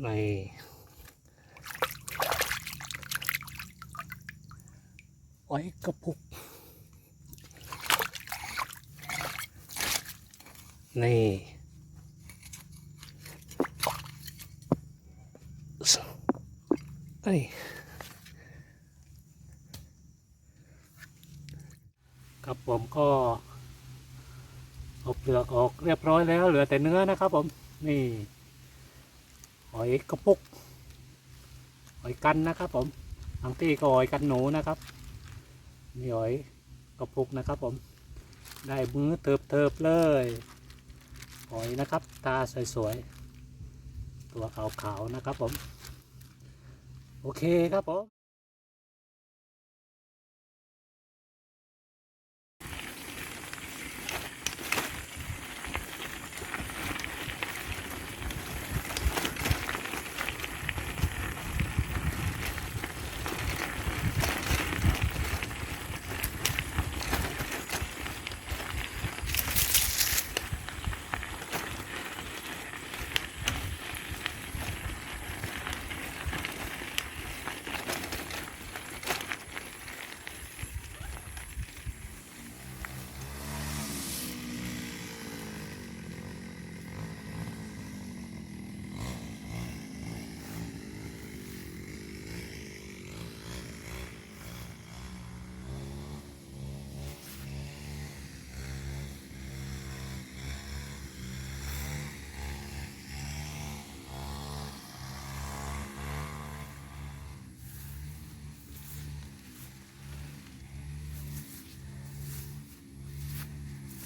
ในไว้กระปุก นี่สเอ้ยครับผมก็เอาเปลือกออกเรียบร้อยแล้วเหลือแต่เนื้อนะครับผม นี่ อยกระปุกหอยกันนะครับ ผมบางที่ก็หอยกันหนูนะครับนี่หอยกระปุกนะครับ ผม ได้มือเติบเติบเลยหอยนะครับ ตาสวยๆตัวขาวๆนะครับผม โอเคครับผม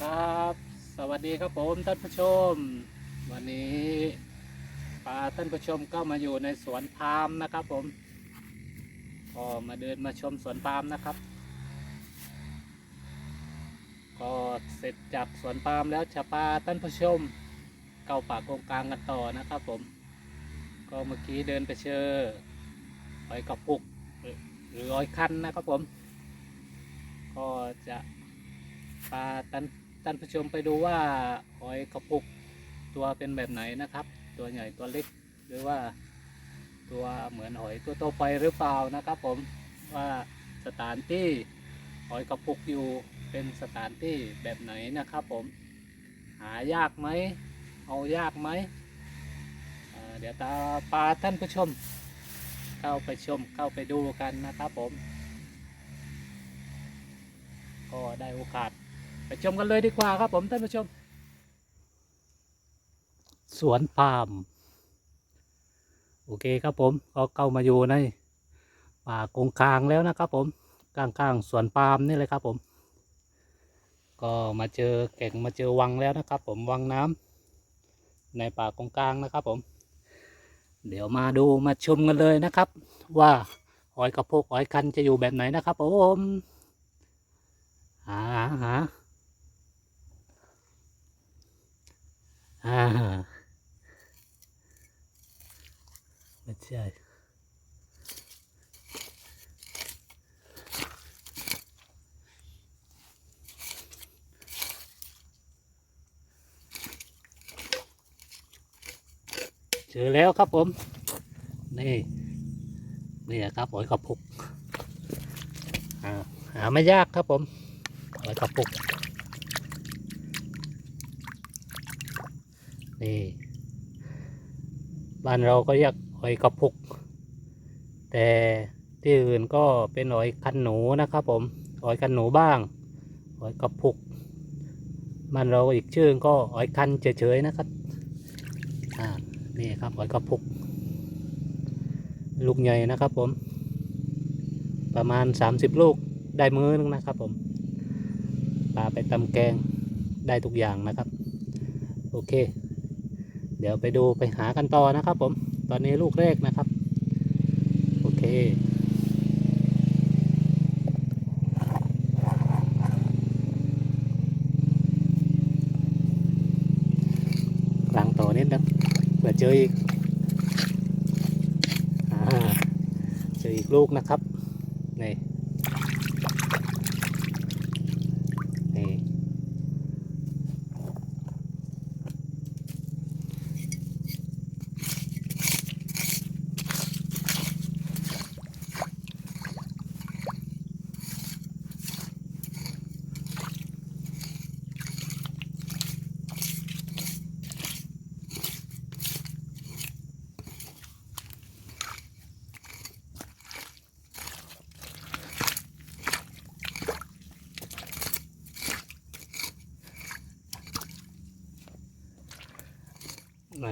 ครับ สวัสดีครับผมท่านผู้ชม วันนี้พาท่านผู้ชมก็มาอยู่ในสวนปาล์มนะครับ ผมก็มาเดินมาชมสวนปาล์มนะครับ ก็เสร็จจากสวนปาล์มแล้วจะพาท่านผู้ชมเข้าป่าโกงกลางกันต่อนะครับ ผม ก็เมื่อกี้เดินไปเจอหอยกระปุกหรือรือยคันนะครับผม ก็จะพาท่าน ท่านผู้ชมไปดูว่าหอยกระปุกตัวเป็นแบบไหนนะครับ ตัวใหญ่ตัวเล็กหรือว่าตัวเหมือนหอยตัวโตไปหรือเปล่านะครับผมว่าสถานที่หอยกระปุกอยู่เป็นสถานที่แบบไหนนะครับผมหายากไหมเอายากไหมเดี๋ยวตาปาท่านผู้ชม เข้าไปชมเข้าไปดูกันนะครับผม ก็ได้โอกาส ไปชมกันเลยดีกว่าครับผมท่านผู้ชม สวนปาล์มโอเคครับผมก็เข้ามาอยู่ในป่ากงกลางแล้วนะครับผมกลางๆสวนปาล์มนี่เลยครับผม ก็มาเจอแก่งมาเจอวังแล้วนะครับ ผมวังน้ำในป่ากงกลางนะครับผม เดี๋ยวมาดูมาชมกันเลยนะครับ ว่าหอยกระโพกหอยคันจะอยู่แบบไหนนะครับผมหาหา อ่าไม่ใช่เจอแล้วครับผม นี่ นี่ครับหอยกระพุกหาไม่ยากครับผมหอยกระพุก นี่ บ้านเราก็เรียกหอยกระพุก แต่ที่อื่นก็เป็นหอยคันหนูนะครับผมหอยคันหนูบ้างหอยกระพุก บ้านเราอีกชื่อก็หอยคันเฉยๆนะครับอ่านี่ครับหอยกระพุก ลูกใหญ่นะครับผม ประมาณ 30 ลูกได้มือนึงนะครับผมปลาไปตำแกงได้ทุกอย่างนะครับ โอเค เดี๋ยวไปดูไปหากันต่อนะครับผมตอนนี้ลูกแรกนะครับ โอเคกลางต่อนิดนึงเผื่อเจออีกอเจออีกลูกนะครับ นี่ นี่ น ใน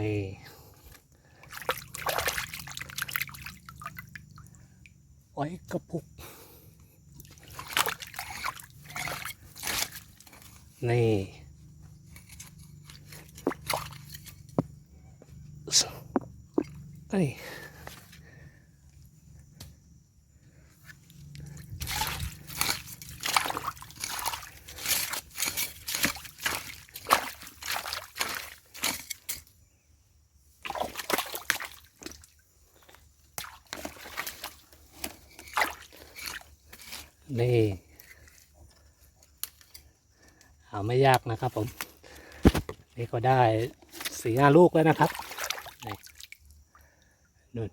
ไว้กระปุก นี่สไอ้ นี่เอาไม่ยากนะครับผม นี่ก็ได้สี่ห้าลูกแล้วนะครับนี่นู่น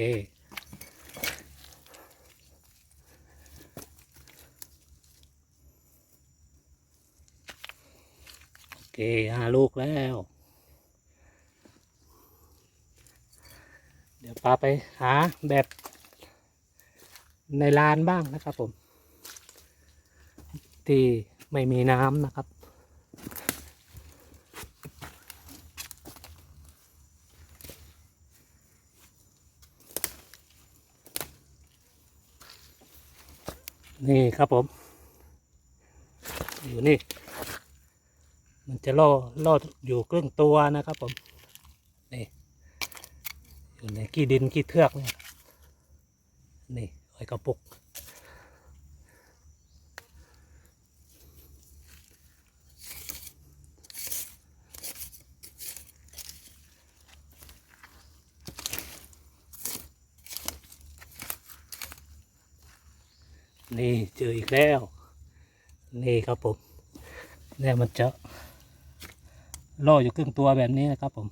โอเคโอเคห้าลูกแล้ว เดี๋ยวปาไปหาแบบในลานบ้างนะครับผม ที่ไม่มีน้ำนะครับ นี่ครับผม อยู่นี่ มันจะล่อล่ออยู่ครึ่งตัวนะครับผม นี่ อยู่ในขี้ดินขี้เทือกเนี่ยนี่ไอ้กระปุก นี่เจออีกแล้ว นี่ครับผมเนี่ยมันจะล่ออยู่ครึ่งตัวแบบนี้นะครับผม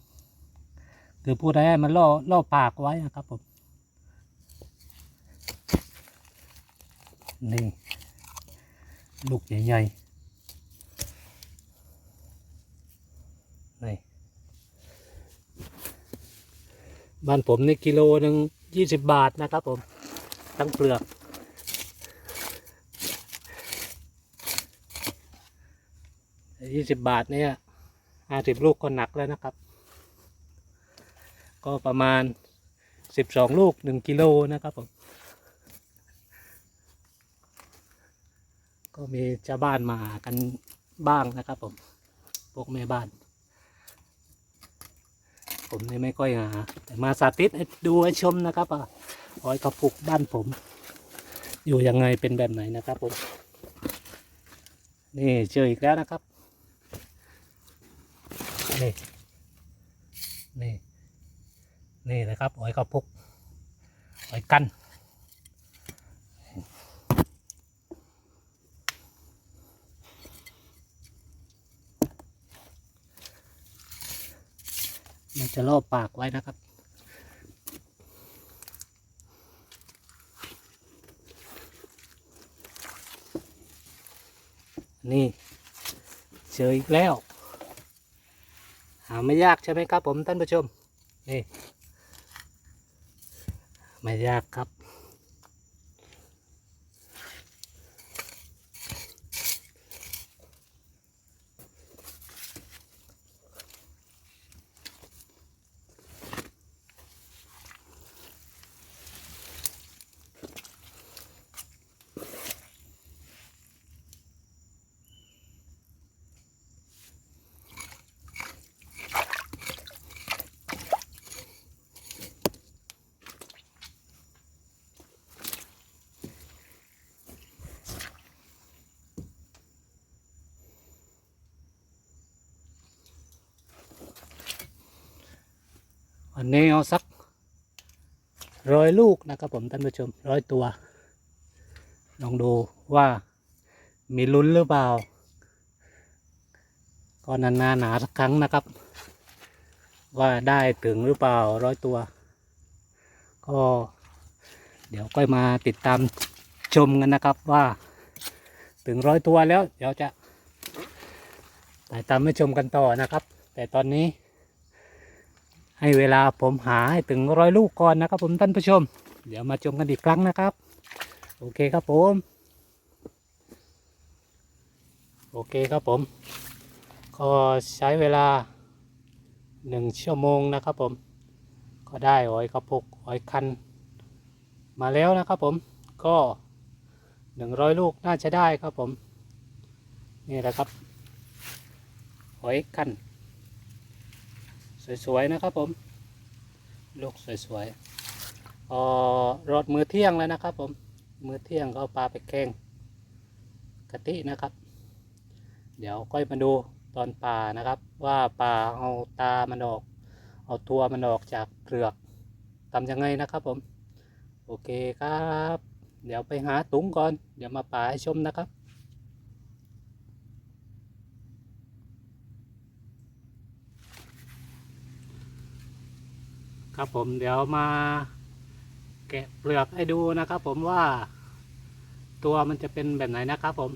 คือพูดได้มันล่อล่อปากไว้นะครับผม นี่ ลูกใหญ่ๆ นี่ บ้านผมนี่กิโลหนึ่งยี่สิบบาทนะครับผม ทั้งเปลือก ยี่สิบบาทเนี่ยห้าสิบลูกก็หนักแล้วนะครับ ก็ประมาณสิบสองลูกหนึ่งกิโลนะครับผม ก็มีชาวบ้านมากันบ้างนะครับผมพวกแม่บ้าน ผมนี่ไม่ค่อยหาแต่มาสาธิตให้ดูให้ชมนะครับอะหอยกระปุกบ้านผม อยู่ยังไงเป็นแบบไหนนะครับผม นี่เจออีกแล้วนะครับ นี่ นี่ นี่นะครับหอยกระปุกหอยกันมันจะล่อปากไว้นะครับ นี่เจออีกแล้ว ไม่ยากใช่ไหมครับผมท่านผู้ชมนี่ไม่ยากครับ อันนี้เอาสักร้อยลูกนะครับผมท่านผู้ชมร้อยตัว ลองดูว่ามีลุ้นหรือเปล่า ก็นานๆหนาสักครั้งนะครับ ว่าได้ถึงหรือเปล่าร้อยตัว ก็เดี๋ยวก็มาติดตามชมกันนะครับว่า ถึงร้อยตัวแล้ว เดี๋ยวจะติดตามให้ชมกันต่อนะครับ แต่ตอนนี้ ให้เวลาผมหาให้ถึงร้อยลูกก่อนนะครับผมท่านผู้ชม เดี๋ยวมาชมกันอีกครั้งนะครับ โอเคครับผม โอเคครับผม ก็ใช้เวลาหนึ่งชั่วโมงนะครับผม ก็ได้หอยกระปุกหอยคัน มาแล้วนะครับผม ก็หนึ่งร้อยลูกน่าจะได้ครับผม นี่แหละครับ หอยคัน สวยๆนะครับผมลูกสวยๆอ่อรถมือเที่ยงแล้วนะครับ ผมมือเที่ยงก็ปลาไปแกงกะทินะครับ เดี๋ยวค่อยมาดูตอนป่านะครับ ว่าป่าเอาตามันออก เอาตัวมันออกจากเปลือกทำยังไงนะครับผม โอเคครับ เดี๋ยวไปหาตุงก่อน เดี๋ยวมาป่าให้ชมนะครับ ครับผมเดี๋ยวมาแกะเปลือกให้ดูนะครับผมว่า ตัวมันจะเป็นแบบไหนนะครับผม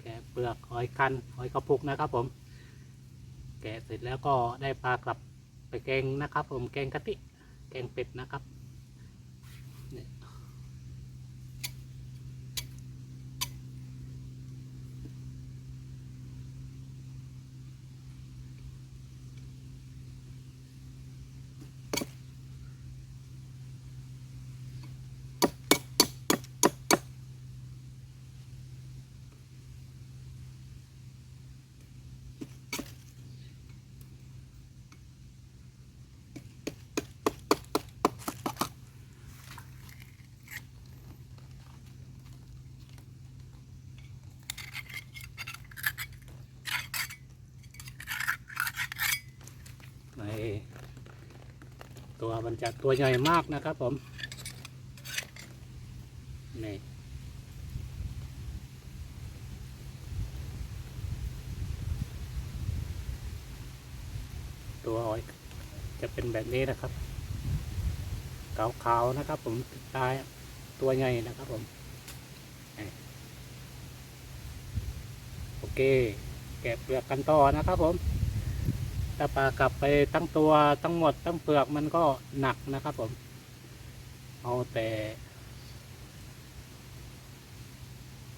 แกะเปลือกหอยคันหอยกระพุกนะครับผม แกะเสร็จแล้วก็ได้ปลากลับไปแกงนะครับผมแกงกะทิแกงเป็ดนะครับนี่ในตัว มันจะตัวใหญ่มากนะครับผม นี่ ตัวหอยจะเป็นแบบนี้นะครับขาวๆนะครับ ผมตายตัวใหญ่นะครับผมโอเค แกะเปลือกกันต่อนะครับผม ถ้าปลากลับไปทั้งตัวทั้งหมดทั้งเปลือกมันก็หนักนะครับผม เอาแต่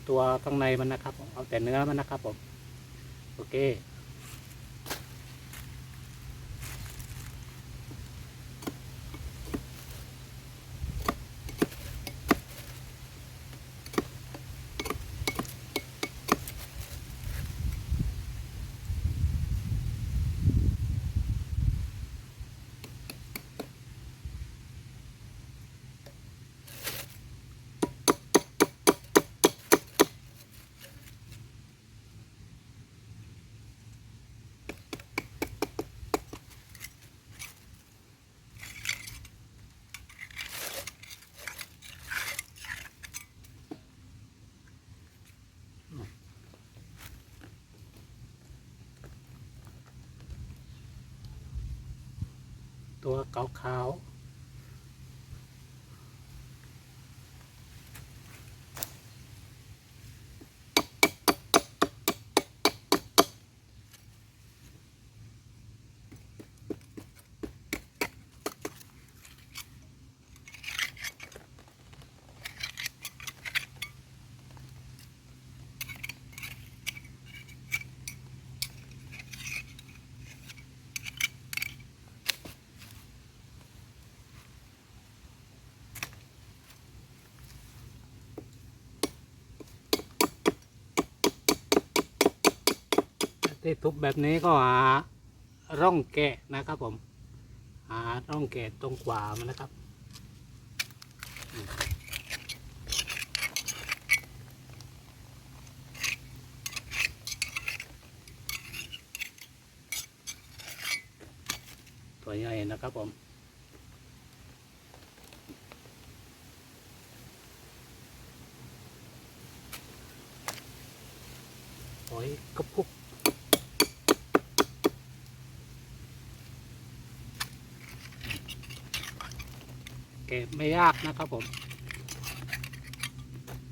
ตัวข้างในมันนะครับ เอาแต่เนื้อมันนะครับผม โอเค ขาวๆ ที่ทุบแบบนี้ก็หาร่องแกะนะครับผม หาร่องแกะตรงขวามันนะครับ ตัวใหญ่นะครับผมโอ้ยกระพุก ไม่ยากนะครับผม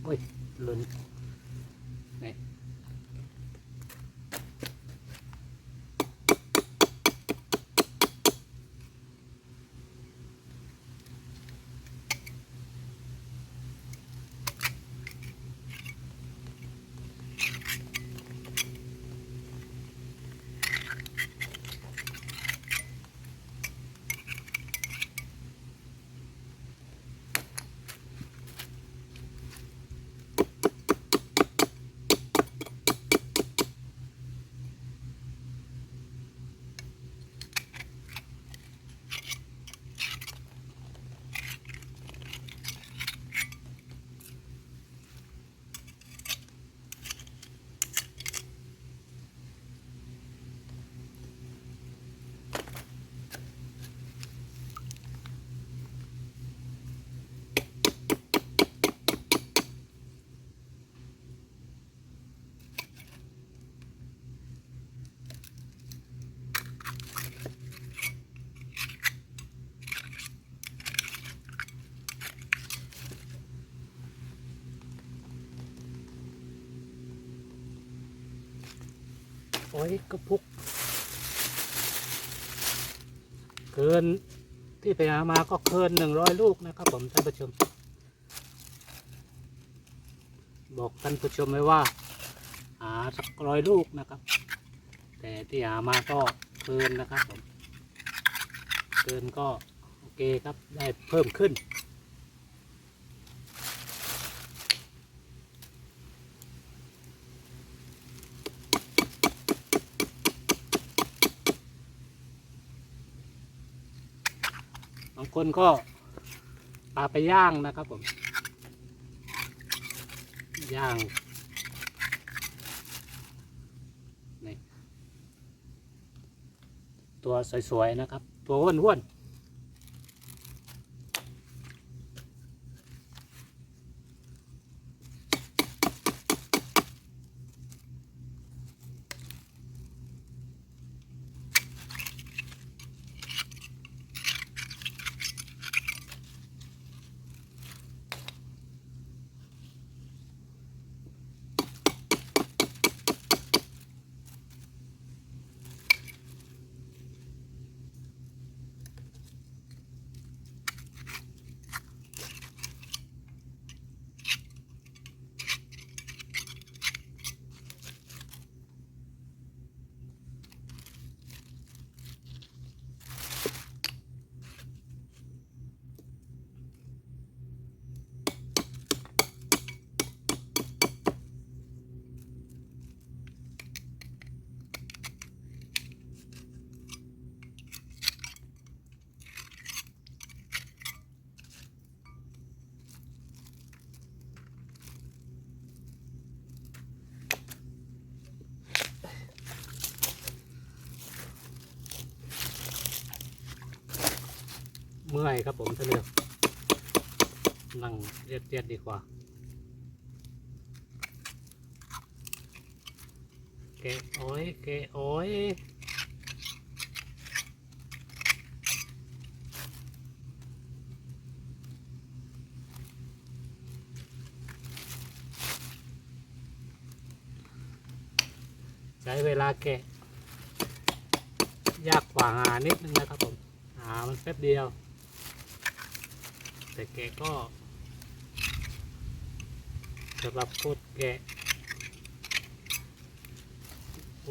โอ้ยหลุน โอ้ยกระพุก เกินที่ไปหามาก็เกินหนึ่งร้อยลูกนะครับ ผมท่านผู้ชม บอกท่านผู้ชมไว้ว่า หาสักร้อยลูกนะครับ แต่ที่หามาก็เกินนะครับผม เกินก็โอเคครับได้เพิ่มขึ้น คนก็ปลาไปย่างนะครับผม ย่างนี่ตัวสวยๆนะครับ ตัวห้วนๆ มื่อยครับผมท่านเลือกนั่งเรียดเรียดดีกว่าแกะโอ้ยแกะโอ้ยใช้เวลาแกะ ยากกว่าหานิดนึงนะครับผม หามันแป๊บเดียว แต่แกก็สำหรับโคตรแกะ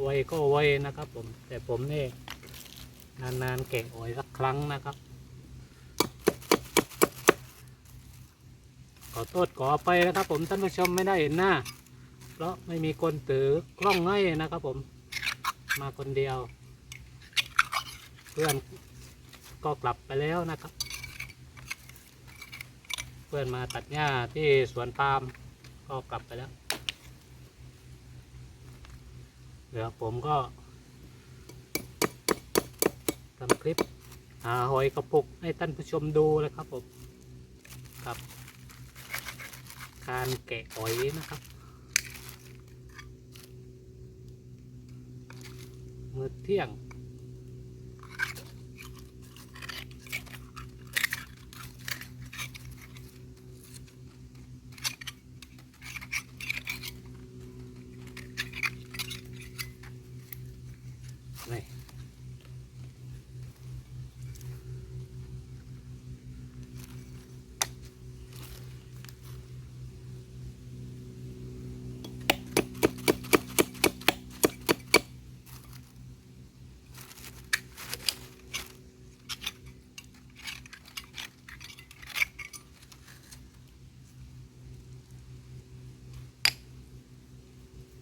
ไวก็ไวนะครับผม แต่ผมนี่นานๆแกะอ่อยสักครั้งนะครับ ขอโทษขอไปนะครับ ผมท่านผู้ชมไม่ได้เห็นหน้า เพราะไม่มีคนถือกล้องให้นะครับผม มาคนเดียว เพื่อนก็กลับไปแล้วนะครับ เพื่อนมาตัดหญ้าที่สวนปาล์มก็กลับไปแล้วเดี๋ยวผมก็ทำคลิปหาหอยกระปุกให้ท่านผู้ชมดูเลยครับผมครับ การแกะหอยนะครับมือเที่ยง นี่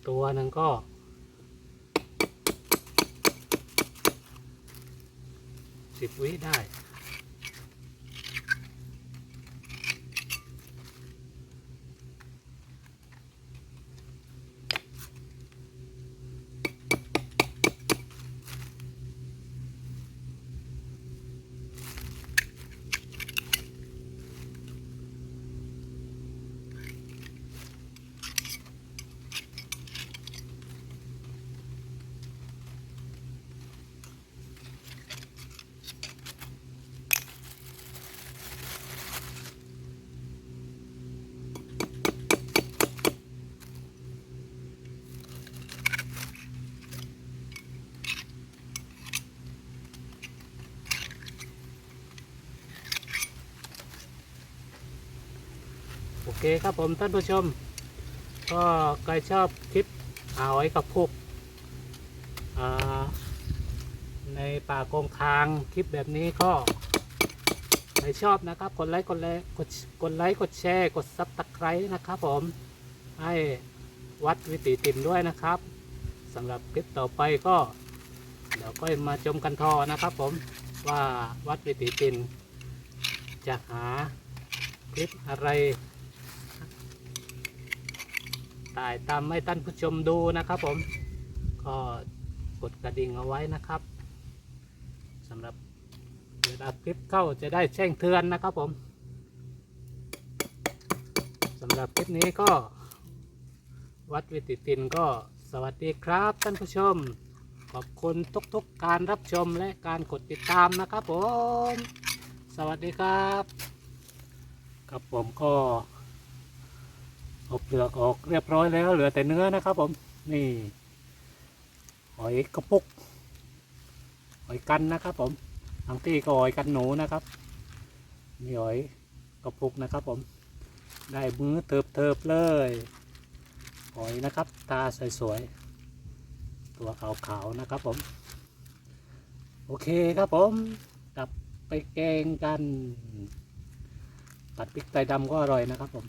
ตัวหนึ่งก็ สิบวิได้ เคครับผมท่านผู้ชม ก็ใครชอบคลิปหาหอยกับพุกในป่าโกงคางคลิปแบบนี้ก็ใครชอบนะครับ กดไลค์กดไลค์กดกดไลค์กดแชร์กดซับตะไคร้นะครับผมให้วัดวิติติมด้วยนะครับสำหรับคลิปต่อไปก็ เดี๋ยวก็มาชมกันทอนะครับผมว่าวัดวิติตินจะหาคลิปอะไร ถ่ายตามให้ท่านผู้ชมดูนะครับผม ก็กดกระดิ่งเอาไว้นะครับสำหรับเวลาคลิปเข้าจะได้แจ้งเตือนนะครับผมสำหรับคลิปนี้ก็ วัดวิติตินก็สวัสดีครับท่านผู้ชม ขอบคุณทุกๆการรับชมและการกดติดตามนะครับผม สวัสดีครับครับผมก็ เอาเปลือกออกเรียบร้อยแล้ว เหลือแต่เนื้อนะครับ ผม นี่หอยกระปุกหอยกันนะครับ ผมบางที่ก็หอยกันหนูนะครับมีหอยกระปุกนะครับ ผม ได้มือเติบเติบเลยหอยนะครับ ตาสวยๆตัวขาวๆนะครับ ผม โอเคครับผมกลับไปแกงกันผัดพริกไทยดำก็อร่อยนะครับผม